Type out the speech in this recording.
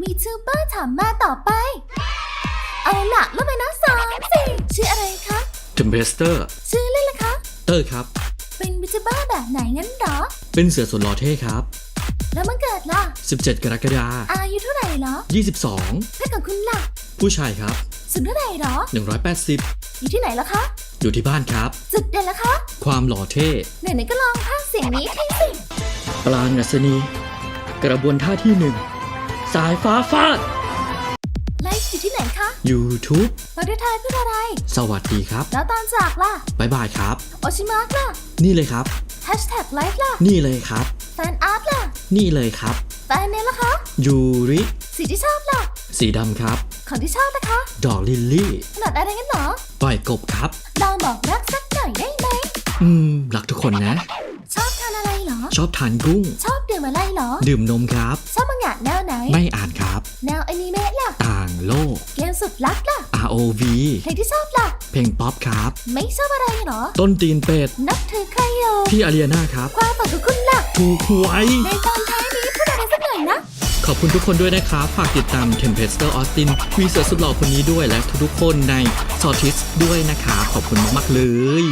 รู้จักวีทูเบอร์ถามมาต่อไป เอาล่ะแล้วไปนะสามสี่ชื่ออะไรคะเทมเพสเตอร์ ชื่อเล่นล่ะคะ เตอร์ครับ เป็นวีทูเบอร์แบบไหนงั้นเหรอ เป็นเสือสวนหล่อเท่ครับ แล้วมันเกิดล่ะ 17 กรกฎาอายุเท่าไหร่เหรอคมเพื่อนของคุณล่ะ 22 ผู้ชายครับสุดเท่าไหร่เหรอ 180 อยู่ที่ไหนล่ะคะ อยู่ที่บ้านครับ จุดเด่นล่ะคะ ความหล่อเท่ ไหนๆก็ลองภาคเสียงนี้ทีสิ ปลางัสนี กระบวนท่าที่หนึ่ง สายฟ้าฟาด ไลฟ์อยู่ที่ไหนคะ YouTube ประเทศไทยพูดอะไร สวัสดีครับ แล้วตอนจากล่ะ บ๊ายบายครับ โอชิมาร์กล่ะนี่เลยครับ แฮชแท็กไลฟ์ล่ะ นี่เลยครับ แฟนอาร์ตล่ะ นี่เลยครับ แฟนเนลล่ะคะ ยูริสีที่ชอบล่ะ สีดำครับ ของที่ชอบนะคะ ดอกลิลลี่ขนาดอะไรกันเหรอปล่อยกบครับ ลองบอกรักสักหน่อยได้ไหม อืม รักทุกคนนะ ชอบทานอะไรเหรอ ชอบทานกุ้ง ชอบดื่ มอะไรเหรอ ดื่มนมครับ ชอบมังงะแนวไหน ไม่อ่านครับ แนวอนิเมะล่ะ ต่างโลก เกมสุดลักล่ะ ROV เพลงที่ชอบล่ะ เพลงป๊อปครับ ไม่ชอบอะไรเหรอ ต้นตีนเป็ด นับถือใครอยู่พี่อาเรียนาครับ ความฝันของคุณล่ะ ถูกหวย ในตอนท้ายนี้พูดอะไรสักหน่อยนะ ขอบคุณทุกคนด้วยนะครับ ฝากติดตาม Tempester Austin วีเสือสุดหล่อคนนี้ด้วยและทุกๆคนใน s o r t i s ด้วยนะครับขอบคุณมากๆเลย